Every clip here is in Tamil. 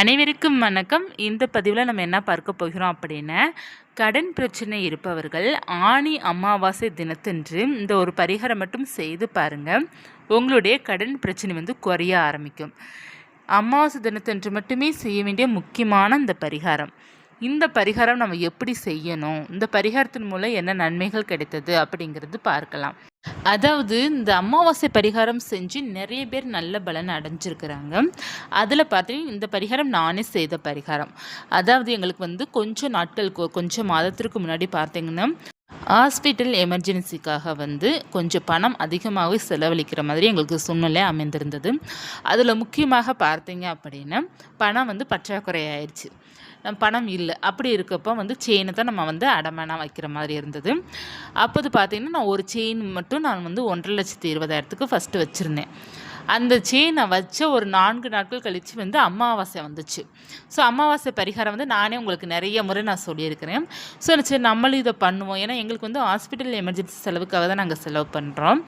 அனைவருக்கும் வணக்கம். இந்த பதிவில் நம்ம என்ன பார்க்க போகிறோம் அப்படின்னா கடன் பிரச்சனை இருப்பவர்கள் ஆணி அமாவாசை தினத்தன்று இந்த ஒரு பரிகாரம் மட்டும் செய்து பாருங்கள் உங்களுடைய கடன் பிரச்சனை வந்து குறைய ஆரம்பிக்கும். அமாவாசை தினத்தன்று மட்டுமே செய்ய வேண்டிய முக்கியமான இந்த பரிகாரம். இந்த பரிகாரம் நம்ம எப்படி செய்யணும்? இந்த பரிகாரத்தின் மூலம் என்ன நன்மைகள் கிடைத்தது அப்படிங்கிறது பார்க்கலாம். அதாவது இந்த அமாவாசை பரிகாரம் செஞ்சு நிறைய பேர் நல்ல பலன் அடைஞ்சிருக்கிறாங்க. அதில் பார்த்தீங்கன்னா இந்த பரிகாரம் நானே செய்த பரிகாரம். அதாவது எங்களுக்கு வந்து கொஞ்சம் நாட்களுக்கு கொஞ்சம் மாதத்திற்கு முன்னாடி பார்த்தீங்கன்னா ஹாஸ்பிட்டல் எமர்ஜென்சிக்காக வந்து கொஞ்சம் பணம் அதிகமாகவே செலவழிக்கிற மாதிரி எங்களுக்கு சூழ்நிலை அமைந்திருந்தது. அதில் முக்கியமாக பார்த்தீங்க அப்படின்னா பணம் வந்து பற்றாக்குறை ஆயிடுச்சு. பணம் இல்லை. அப்படி இருக்கப்போ வந்து செயினை தான் நம்ம வந்து அடமானம் வைக்கிற மாதிரி இருந்தது. அப்போது பார்த்தீங்கன்னா நான் ஒரு செயின் மட்டும் நான் வந்து ஒன்றரை லட்சத்தி இருபதாயிரத்துக்கு ஃபஸ்ட்டு வச்சுருந்தேன். அந்த செயினை வச்ச ஒரு நான்கு நாட்கள் கழித்து வந்து அமாவாசை வந்துச்சு. ஸோ அமாவாசை பரிகாரம் வந்து நானே உங்களுக்கு நிறைய முறை நான் சொல்லியிருக்கிறேன். ஸோ சரி நம்மளும் இதை பண்ணுவோம். ஏன்னா எங்களுக்கு வந்து ஹாஸ்பிட்டல் எமர்ஜென்சி செலவுக்காக தான் நாங்கள் செலவு பண்ணுறோம்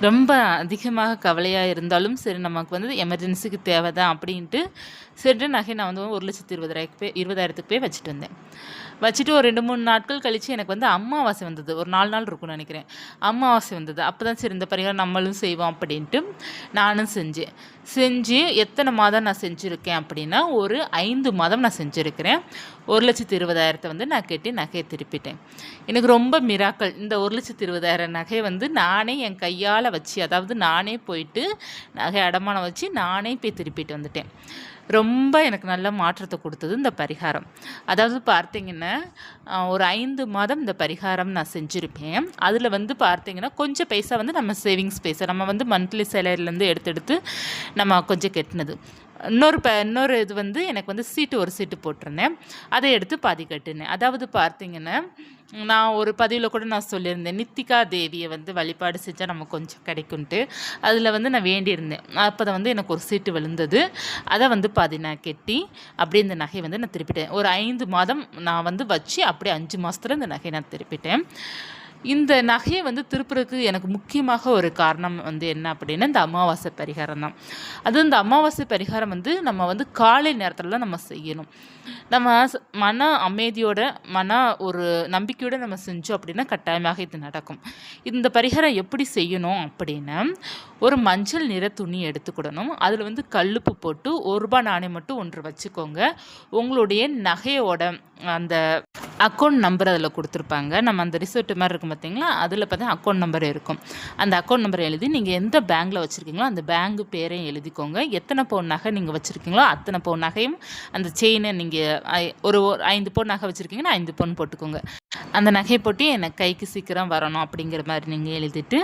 ரொம்ப அதிகமாக கவலையாக இருந்தாலும் சரி நமக்கு வந்து எமர்ஜென்சிக்கு தேவை தான் அப்படின்ட்டு சரி நகை நான் வந்து ஒரு லட்சத்து இருபதாயிரத்துக்கு போய் இருபதாயிரத்துக்கு போய் வச்சுட்டு வந்தேன். வச்சுட்டு ஒரு ரெண்டு மூணு நாட்கள் கழித்து எனக்கு வந்து அம்மாவாசை வந்தது. ஒரு நாலு நாள் இருக்கும்னு நினைக்கிறேன். அம்மாவாசை வந்தது. அப்போ தான் சரி இந்த பரிகாரம் நம்மளும் செய்வோம் அப்படின்ட்டு நானும் செஞ்சேன். செஞ்சு எத்தனை மாதம் நான் செஞ்சுருக்கேன் அப்படின்னா ஒரு ஐந்து மாதம் நான் செஞ்சுருக்கிறேன். ஒரு லட்சத்து இருபதாயிரத்தை வந்து நான் கட்டி நகையை திருப்பிட்டேன். எனக்கு ரொம்ப மிராக்கள். இந்த ஒரு லட்சத்து இருபதாயிரம் நகையை வந்து நானே என் கையால் வச்சு அதாவது நானே போயிட்டு நகை அடமானம் வச்சு நானே போய் திருப்பிட்டு வந்துட்டேன். ரொம்ப எனக்கு நல்ல மாற்றத்தை கொடுத்தது இந்த பரிகாரம். அதாவது பார்த்தீங்கன்னா ஒரு ஐந்து மாதம் இந்த பரிகாரம் நான் செஞ்சுருப்பேன். அதில் வந்து பார்த்தீங்கன்னா கொஞ்சம் பைசா வந்து நம்ம சேவிங்ஸ் பைசா நம்ம வந்து மந்த்லி சேலரிலேருந்து எடுத்து எடுத்து நம்ம கொஞ்சம் கெட்டினது. இன்னொரு ப இன்னொரு இது வந்து எனக்கு வந்து சீட்டு ஒரு சீட்டு போட்டிருந்தேன். அதை எடுத்து பாதி கட்டினேன். அதாவது பார்த்தீங்கன்னா நான் ஒரு பதிவில் கூட நான் சொல்லியிருந்தேன் நித்திகா தேவியை வந்து வழிபாடு செஞ்சால் நமக்கு கொஞ்சம் கிடைக்குன்ட்டு அதில் வந்து நான் வேண்டியிருந்தேன். அப்போ தான் வந்து எனக்கு ஒரு சீட்டு விழுந்தது. அதை வந்து பாதி நான் கெட்டி அப்படியே இந்த நகை வந்து நான் திருப்பிட்டேன். ஒரு ஐந்து மாதம் நான் வந்து வச்சு அப்படியே அஞ்சு மாதத்தில் இந்த நகையை நான் திருப்பிட்டேன். இந்த நகையை வந்து திருப்புறதுக்கு எனக்கு முக்கியமாக ஒரு காரணம் வந்து என்ன அப்படின்னா இந்த அமாவாசை பரிகாரம் தான். அது இந்த அமாவாசை பரிகாரம் வந்து நம்ம வந்து காலை நேரத்தில் தான் நம்ம செய்யணும். நம்ம மன அமைதியோட மன ஒரு நம்பிக்கையோடு நம்ம செஞ்சோம் அப்படின்னா கட்டாயமாக இது நடக்கும். இந்த பரிகாரம் எப்படி செய்யணும் அப்படின்னா ஒரு மஞ்சள் நிற துணி எடுத்துக்கிடணும் அதில் வந்து கல்லுப்பு போட்டு ஒரு ரூபாய் நாணயம் மட்டும் ஒன்று வச்சுக்கோங்க. உங்களுடைய நகையோட அந்த அக்கௌண்ட் நம்பர் அதில் கொடுத்துருப்பாங்க. நம்ம அந்த ரிசர்ட் மாதிரி இருக்கும் பார்த்தீங்களா? அதில் பார்த்தீங்கன்னா அக்கௌண்ட் நம்பர் இருக்கும். அந்த அக்கௌண்ட் நம்பர் எழுதி நீங்கள் எந்த பேங்க்கில் வச்சுருக்கீங்களோ அந்த பேங்க் பேரையும் எழுதிக்கோங்க. எத்தனை பவுன் நகை நீங்கள் வச்சுருக்கீங்களோ அத்தனை பவுன் நகையும் அந்த செயினை நீங்கள் ஒரு ஐந்து பவுன் நகை வச்சுருக்கீங்கன்னா ஐந்து பவுன் போட்டுக்கோங்க. அந்த நகையை போட்டு எனக்கு கைக்கு சீக்கிரம் வரணும் அப்படிங்கிற மாதிரி நீங்கள் எழுதிட்டு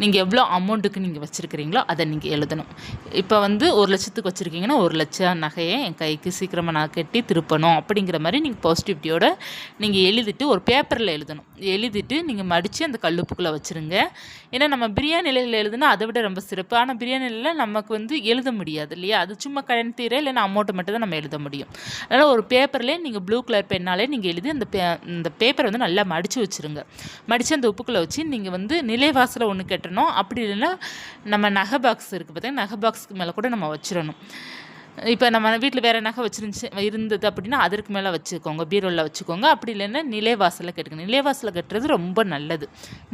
நீங்கள் எவ்வளோ அமௌண்ட்டுக்கு நீங்கள் வச்சுருக்கிறீங்களோ அதை நீங்கள் எழுதணும். இப்போ வந்து ஒரு லட்சத்துக்கு வச்சுருக்கீங்கன்னா ஒரு லட்சம் நகையை என் கைக்கு சீக்கிரமாக நான் கட்டி திருப்பணும் அப்படிங்கிற மாதிரி நீங்கள் பாசிட்டிவிட்டியோட நீங்கள் எழுதிட்டு ஒரு பேப்பரில் எழுதணும். எழுதிட்டு நீங்கள் மடித்து அந்த கல்லுப்புக்குள்ளே வச்சுருங்க. ஏன்னா நம்ம பிரியாணி நிலையில் எழுதுனா அதை விட ரொம்ப சிறப்பு. ஆனால் பிரியாணி நிலையில் நமக்கு வந்து எழுத முடியாது இல்லையா? அது சும்மா கடன் தீர இல்லைன்னா அமௌண்ட்டை மட்டும் தான் நம்ம எழுத முடியும். அதனால் ஒரு பேப்பர்லேயே நீங்கள் ப்ளூ கலர் பெண்ணாலே நீங்கள் எழுதி அந்த பே அந்த பேப்பரை வந்து நல்லா மடித்து வச்சுருங்க. மடித்து அந்த உப்புக்குள்ளே வச்சு நீங்கள் வந்து நிலைவாசலை ஒன்று கட்டணும். அப்படி இல்லைன்னா நம்ம நகை பாக்ஸ் இருக்குது பார்த்தீங்கன்னா நகை பாக்ஸ்க்கு மேலே கூட நம்ம வச்சிடணும். இப்போ நம்ம வீட்டில் வேறு நகை வச்சிருந்துச்சு இருந்தது அப்படின்னா அதற்கு மேலே வச்சுக்கோங்க. பீரோவில் வச்சுக்கோங்க. அப்படி இல்லைன்னா நிலைவாசலில் கட்டுங்க. நிலைவாசலில் கட்டுறது ரொம்ப நல்லது.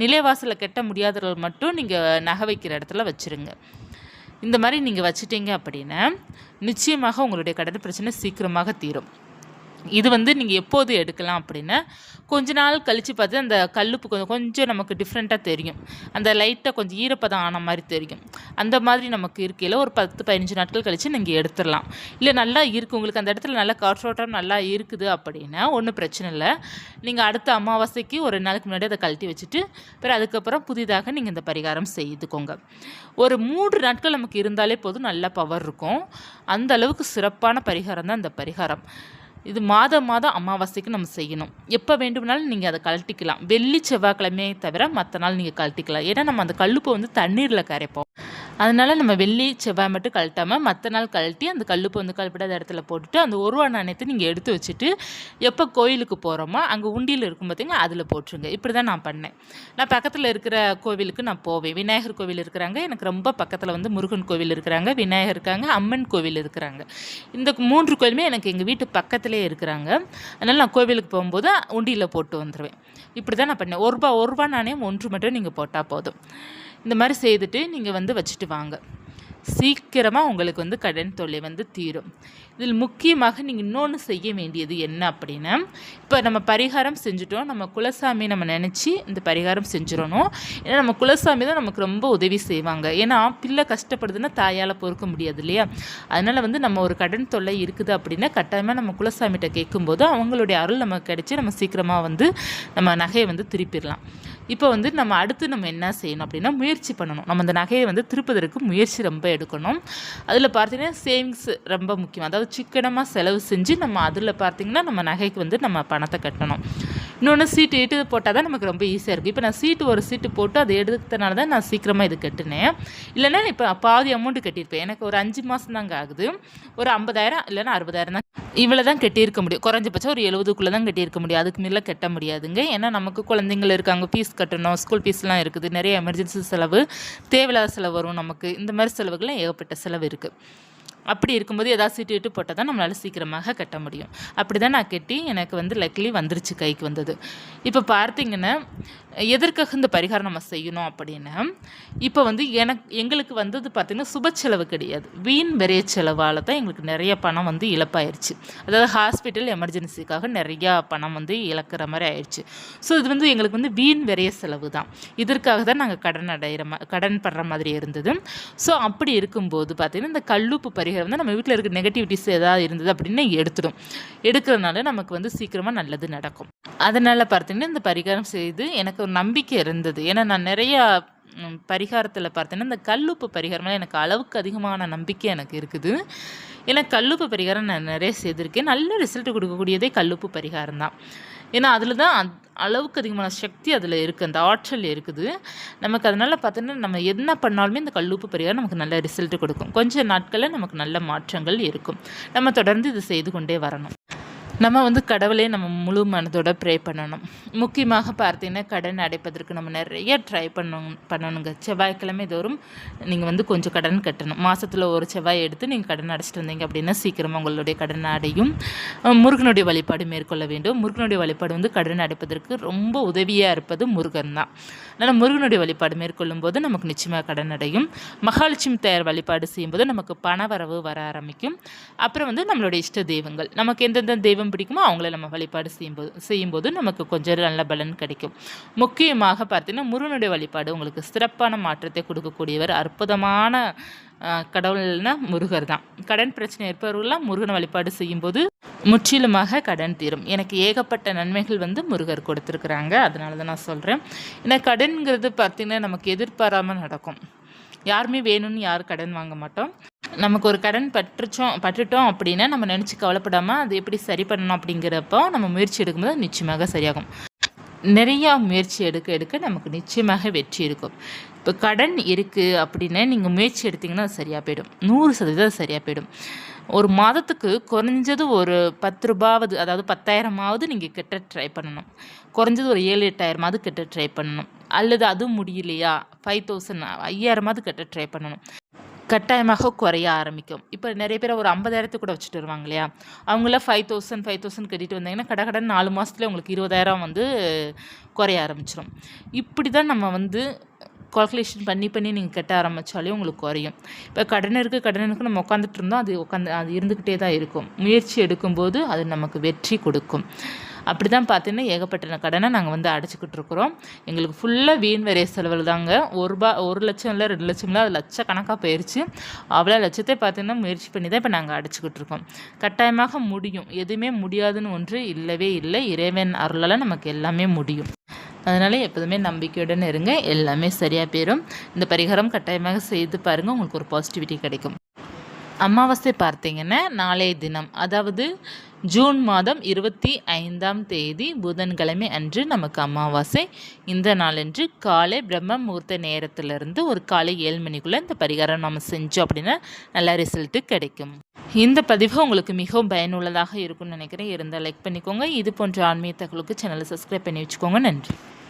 நிலைவாசலில் கட்ட முடியாதவர்கள் மட்டும் நீங்கள் நகை வைக்கிற இடத்துல வச்சுருங்க. இந்த மாதிரி நீங்கள் வச்சுட்டீங்க அப்படின்னா நிச்சயமாக உங்களுடைய கடன் பிரச்சனை சீக்கிரமாக தீரும். இது வந்து நீங்கள் எப்போது எடுக்கலாம் அப்படின்னா கொஞ்ச நாள் கழித்து பார்த்து அந்த கல்லுப்பு கொஞ்சம் கொஞ்சம் நமக்கு டிஃப்ரெண்ட்டாக தெரியும். அந்த லைட்டாக கொஞ்சம் ஈரப்பதம் ஆன மாதிரி தெரியும். அந்த மாதிரி நமக்கு இருக்கையில் ஒரு பத்து பதினஞ்சு நாட்கள் கழித்து நீங்கள் எடுத்துடலாம். இல்லை நல்லா இருக்குது உங்களுக்கு அந்த இடத்துல நல்லா காற்றோட்டம் நல்லா இருக்குது அப்படின்னா ஒன்றும் பிரச்சனை இல்லை. நீங்கள் அடுத்த அமாவாசைக்கு ஒரு நாளுக்கு முன்னாடி அதை கழட்டி வச்சுட்டு பிறகு அதுக்கப்புறம் புதிதாக நீங்கள் இந்த பரிகாரம் செய்துக்கோங்க. ஒரு மூன்று நாட்கள் நமக்கு இருந்தாலே போதும் நல்ல பவர் இருக்கும். அந்த அளவுக்கு சிறப்பான பரிகாரம் தான் இந்த பரிகாரம். இது மாதம் மாதம் அமாவாசைக்கு நம்ம செய்யணும். எப்போ வேண்டுமானாலும் நீங்கள் அதை கழட்டிக்கலாம். வெள்ளி செவ்வாய்க்கிழமையை தவிர மற்ற நாள் நீங்கள் கழட்டிக்கலாம். ஏன்னா நம்ம அந்த கல்லுப்பை வந்து தண்ணீரில் கரைப்போம். அதனால் நம்ம வெள்ளி செவ்வாய் மட்டும் கழட்டாமல் மற்ற நாள் கழட்டி அந்த கல்லுப்பு வந்து கழுப்பிடாத இடத்துல போட்டுட்டு அந்த ஒரு ரூபா நாணயத்தை நீங்கள் எடுத்து வச்சுட்டு எப்போ கோயிலுக்கு போகிறோமோ அங்கே உண்டியில் இருக்கும் பார்த்தீங்களா அதில் போட்டுருங்க. இப்படி தான் நான் பண்ணேன். நான் பக்கத்தில் இருக்கிற கோவிலுக்கு நான் போவேன். விநாயகர் கோவில் இருக்கிறாங்க. எனக்கு ரொம்ப பக்கத்தில் வந்து முருகன் கோவில் இருக்கிறாங்க. விநாயகர் இருக்காங்க. அம்மன் கோவில் இருக்கிறாங்க. இந்த மூன்று கோயிலுமே எனக்கு எங்கள் வீட்டு பக்கத்திலே இருக்கிறாங்க. அதனால் நான் கோவிலுக்கு போகும்போது உண்டியில் போட்டு வந்துடுவேன் இப்படி தான் நான் பண்ணேன். ஒரு ரூபா ஒரு ரூபா நாணயம் ஒன்று மட்டும் நீங்கள் போட்டால் போதும். இந்த மாதிரி செய்துட்டு நீங்கள் வந்து வச்சுட்டு வாங்க. சீக்கிரமாக உங்களுக்கு வந்து கடன் தொல்லை வந்து தீரும். இதில் முக்கியமாக நீங்கள் இன்னொன்று செய்ய வேண்டியது என்ன அப்படின்னா இப்போ நம்ம பரிகாரம் செஞ்சுட்டோம் நம்ம குலசாமி நம்ம நினச்சி இந்த பரிகாரம் செஞ்சிடணும். ஏன்னா நம்ம குலசாமி தான் நமக்கு ரொம்ப உதவி செய்வாங்க. ஏன்னா பிள்ளை கஷ்டப்படுதுன்னா தாயால் பொறுக்க முடியாது இல்லையா? அதனால் வந்து நம்ம ஒரு கடன் தொல்லை இருக்குது அப்படின்னா கட்டாயமாக நம்ம குலசாமிகிட்ட கேட்கும்போது அவங்களுடைய அருள் நமக்கு கிடைச்சி நம்ம சீக்கிரமாக வந்து நம்ம நகையை வந்து திருப்பிடலாம். இப்போ வந்து நம்ம அடுத்து நம்ம என்ன செய்யணும் அப்படின்னா முயற்சி பண்ணணும். நம்ம அந்த நகையை வந்து திருப்பதற்கு முயற்சி ரொம்ப எடுக்கணும். அதில் பார்த்தீங்கன்னா சேவிங்ஸ் ரொம்ப முக்கியம். அதாவது சிக்கனமாக செலவு செஞ்சு நம்ம அதில் பார்த்திங்கன்னா நம்ம நகைக்கு வந்து நம்ம பணத்தை கட்டணும். இன்னொன்று சீட்டு இட்டு போட்டால் தான் நமக்கு ரொம்ப ஈஸியாக இருக்கும். இப்போ நான் சீட்டு ஒரு சீட்டு போட்டு அதை எடுத்தனால தான் நான் சீக்கிரமாக இது கட்டினேன். இல்லைன்னா இப்போ பாதி அமௌண்ட்டு கட்டியிருப்பேன். எனக்கு ஒரு அஞ்சு மாதம் தாங்க ஆகுது. ஒரு ஐம்பதாயிரம் இல்லைன்னா அறுபதாயிரம் தான் இவ்வளோ தான் கட்டியிருக்க முடியும். குறைஞ்சபட்சம் ஒரு எழுபதுக்குள்ளே தான் கட்டியிருக்க முடியும். அதுக்கு மேலே கட்ட முடியாதுங்க. ஏன்னா நமக்கு குழந்தைங்கள் இருக்காங்க. ஃபீஸ் கட்டணும் ஸ்கூல் ஃபீஸ்லாம் இருக்குது. நிறைய எமர்ஜென்சி செலவு தேவையில்லாத செலவு வரும் நமக்கு. இந்த மாதிரி செலவுகள்லாம் ஏகப்பட்ட செலவு இருக்குது அப்படி இருக்கும்போது ஏதாவது சீட்டு விட்டு போட்டால் தான் நம்மளால் சீக்கிரமாக கட்ட முடியும். அப்படி தான் நான் கட்டி எனக்கு வந்து லக்லி வந்துருச்சு கைக்கு வந்தது. இப்போ பார்த்தீங்கன்னா எதற்காக இந்த பரிகாரம் நம்ம செய்யணும் அப்படின்னா. இப்போ வந்து எனக்கு எங்களுக்கு வந்தது பார்த்திங்கன்னா சுப செலவு கிடையாது. வீண் விரைய செலவால் தான் எங்களுக்கு நிறைய பணம் வந்து இழப்பாயிருச்சு. அதாவது ஹாஸ்பிட்டல் எமர்ஜென்சிக்காக நிறையா பணம் வந்து இழக்கிற மாதிரி ஆயிடுச்சு ஸோ இது வந்து எங்களுக்கு வந்து வீண் விரைய செலவு தான். இதற்காக தான் நாங்கள் கடன் அடைகிற மா கடன் படுற மாதிரி இருந்தது. ஸோ அப்படி இருக்கும்போது பார்த்திங்கன்னா இந்த கல்லுப்பு பரிகாரம் வந்து நம்ம வீட்டில் இருக்க நெகட்டிவிட்டிஸ் ஏதாவது இருந்தது அப்படின்னு எடுத்துடும். எடுக்கிறதுனால நமக்கு வந்து சீக்கிரமாக நல்லது நடக்கும். அதனால் பார்த்தீங்கன்னா இந்த பரிகாரம் செய்து எனக்கு ஒரு நம்பிக்கை இருந்தது. ஏன்னா நான் நிறையா பரிகாரத்தில் பார்த்தேன்னா இந்த கல்லுப்பு பரிகாரம் எனக்கு அளவுக்கு அதிகமான நம்பிக்கை எனக்கு இருக்குது. ஏன்னா கல்லுப்பு பரிகாரம் நான் நிறைய செய்திருக்கேன். நல்ல ரிசல்ட் கொடுக்கக்கூடியதே கல்லுப்பு பரிகாரம் தான். ஏன்னா அதில் தான் அளவுக்கு அதிகமான சக்தி அதில் இருக்குது அந்த ஆற்றல் இருக்குது. நமக்கு அதனால் பார்த்தோன்னா நம்ம என்ன பண்ணாலுமே இந்த கல்லுப்பு பரிகாரம் நமக்கு நல்ல ரிசல்ட் கொடுக்கும். கொஞ்சம் நாட்களில் நமக்கு நல்ல மாற்றங்கள் இருக்கும். நம்ம தொடர்ந்து இது செய்து கொண்டே வரணும். நம்ம வந்து கடவுளே நம்ம முழு மனதோட ப்ரே பண்ணணும். முக்கியமாக பார்த்தீங்கன்னா கடன் அடைப்பதற்கு நம்ம நிறைய ட்ரை பண்ணணும் பண்ணணுங்க. செவ்வாய்க்கிழமை தோறும் நீங்கள் வந்து கொஞ்சம் கடன் கட்டணும். மாதத்தில் ஒரு செவ்வாய் எடுத்து நீங்கள் கடன் அடைச்சிட்டு வந்தீங்க அப்படின்னா சீக்கிரமாக உங்களுடைய கடன் அடையும். முருகனுடைய வழிபாடு மேற்கொள்ள வேண்டும். முருகனுடைய வழிபாடு வந்து கடன் அடைப்பதற்கு ரொம்ப உதவியாக இருப்பது முருகன் தான். அதனால் முருகனுடைய வழிபாடு மேற்கொள்ளும் போது நமக்கு நிச்சயமாக கடன் அடையும். மகாலட்சுமி தயார் வழிபாடு செய்யும்போது நமக்கு பண வரவு வர ஆரம்பிக்கும். அப்புறம் வந்து நம்மளுடைய இஷ்ட தெய்வங்கள். நமக்கு எந்தெந்த தெய்வம் தெய்வம் பிடிக்குமோ அவங்கள நம்ம வழிபாடு செய்யும்போது செய்யும்போது நமக்கு கொஞ்சம் நல்ல பலன் கிடைக்கும். முக்கியமாக பார்த்தீங்கன்னா முருகனுடைய வழிபாடு உங்களுக்கு சிறப்பான மாற்றத்தை கொடுக்கக்கூடியவர் அற்புதமான கடவுள்னா முருகர் தான். கடன் பிரச்சனை இருப்பவர்கள்லாம் முருகன் வழிபாடு செய்யும்போது முற்றிலுமாக கடன் தீரும். எனக்கு ஏகப்பட்ட நன்மைகள் வந்து முருகர் கொடுத்துருக்குறாங்க. அதனால தான் நான் சொல்கிறேன் ஏன்னா கடன்கிறது பார்த்திங்கன்னா நமக்கு எதிர்பாராமல் நடக்கும். யாருமே வேணும்னு யாரும் கடன் வாங்க மாட்டோம். நமக்கு ஒரு கடன் பற்றுச்சோம் பட்டுட்டோம் அப்படின்னா நம்ம நினச்சி கவலைப்படாமல் அது எப்படி சரி பண்ணணும் அப்படிங்கிறப்போ நம்ம முயற்சி எடுக்கும்போது நிச்சயமாக சரியாகும். நிறையா முயற்சி எடுக்க எடுக்க நமக்கு நிச்சயமாக வெற்றி இருக்கும். இப்போ கடன் இருக்குது அப்படின்னா நீங்கள் முயற்சி எடுத்திங்கன்னா அது சரியாக போயிடும். நூறு சதவீதம் சரியாக போயிடும். ஒரு மாதத்துக்கு குறைஞ்சது ஒரு பத்து ரூபாவது அதாவது பத்தாயிரமாவது நீங்கள் கெட்ட ட்ரை பண்ணணும். குறைஞ்சது ஒரு ஏழு எட்டாயிரமாவது கெட்ட ட்ரை பண்ணணும். அல்லது அதுவும் முடியலையா? ஃபைவ் தௌசண்ட் ஐயாயிரமாவது கெட்ட ட்ரை பண்ணணும். கட்டாயமாக குறைய ஆரம்பிக்கும். இப்போ நிறைய பேர் ஒரு ஐம்பதாயிரத்து கூட வச்சுட்டு வருவாங்க இல்லையா? அவங்கள ஃபைவ் தௌசண்ட் ஃபைவ் தௌசண்ட் கட்டிட்டு வந்தாங்கன்னா கடை கடன் நாலு மாதத்துல உங்களுக்கு இருபதாயிரம் வந்து குறைய ஆரம்பிச்சிடும் இப்படி தான் நம்ம வந்து கால்குலேஷன் பண்ணி பண்ணி நீங்கள் கட்ட ஆரம்பித்தாலே உங்களுக்கு குறையும். இப்போ கடன் இருக்குது கடன் இருக்குது நம்ம உட்காந்துட்டு இருந்தோம் அது உட்காந்து அது இருந்துக்கிட்டே தான் இருக்கும். முயற்சி எடுக்கும்போது அது நமக்கு வெற்றி கொடுக்கும். அப்படி தான் பார்த்தீங்கன்னா ஏகப்பட்ட கடனை நாங்கள் வந்து அடைச்சிக்கிட்டு இருக்கிறோம். எங்களுக்கு ஃபுல்லாக வீண் வரைய செலவில் தாங்க. ஒரு ரூபா ஒரு லட்சம் இல்லை ரெண்டு லட்சம் இல்லை அது லட்சக்கணக்காக போயிடுச்சு அவ்வளோ லட்சத்தை பார்த்தீங்கன்னா முயற்சி பண்ணி தான் இப்போ நாங்கள் அடைச்சிக்கிட்டு இருக்கோம். கட்டாயமாக முடியும். எதுவுமே முடியாதுன்னு ஒன்று இல்லவே இல்லை. இறைவன் அருளால் நமக்கு எல்லாமே முடியும். அதனால் எப்போதுமே நம்பிக்கையுடன் இருங்க. எல்லாமே சரியாக போயிடும் இந்த பரிகாரம் கட்டாயமாக செய்து பாருங்கள் உங்களுக்கு ஒரு பாசிட்டிவிட்டி கிடைக்கும். அமாவாசை பார்த்தீங்கன்னா நாளைய தினம். அதாவது ஜூன் மாதம் இருபத்தி ஐந்தாம் தேதி புதன்கிழமை அன்று நமக்கு அமாவாசை. இந்த நாளன்று காலை பிரம்ம முகூர்த்த நேரத்திலிருந்து ஒரு காலை ஏழு மணிக்குள்ளே இந்த பரிகாரம் நம்ம செஞ்சோம் அப்படின்னா நல்ல ரிசல்ட்டு கிடைக்கும். இந்த பதிவு உங்களுக்கு மிகவும் பயனுள்ளதாக இருக்கும்னு நினைக்கிறேன். இருந்தால் லைக் பண்ணிக்கோங்க. இது போன்ற ஆன்மீக தகவலுக்கு சேனலை சப்ஸ்கிரைப் பண்ணி வச்சுக்கோங்க. நன்றி.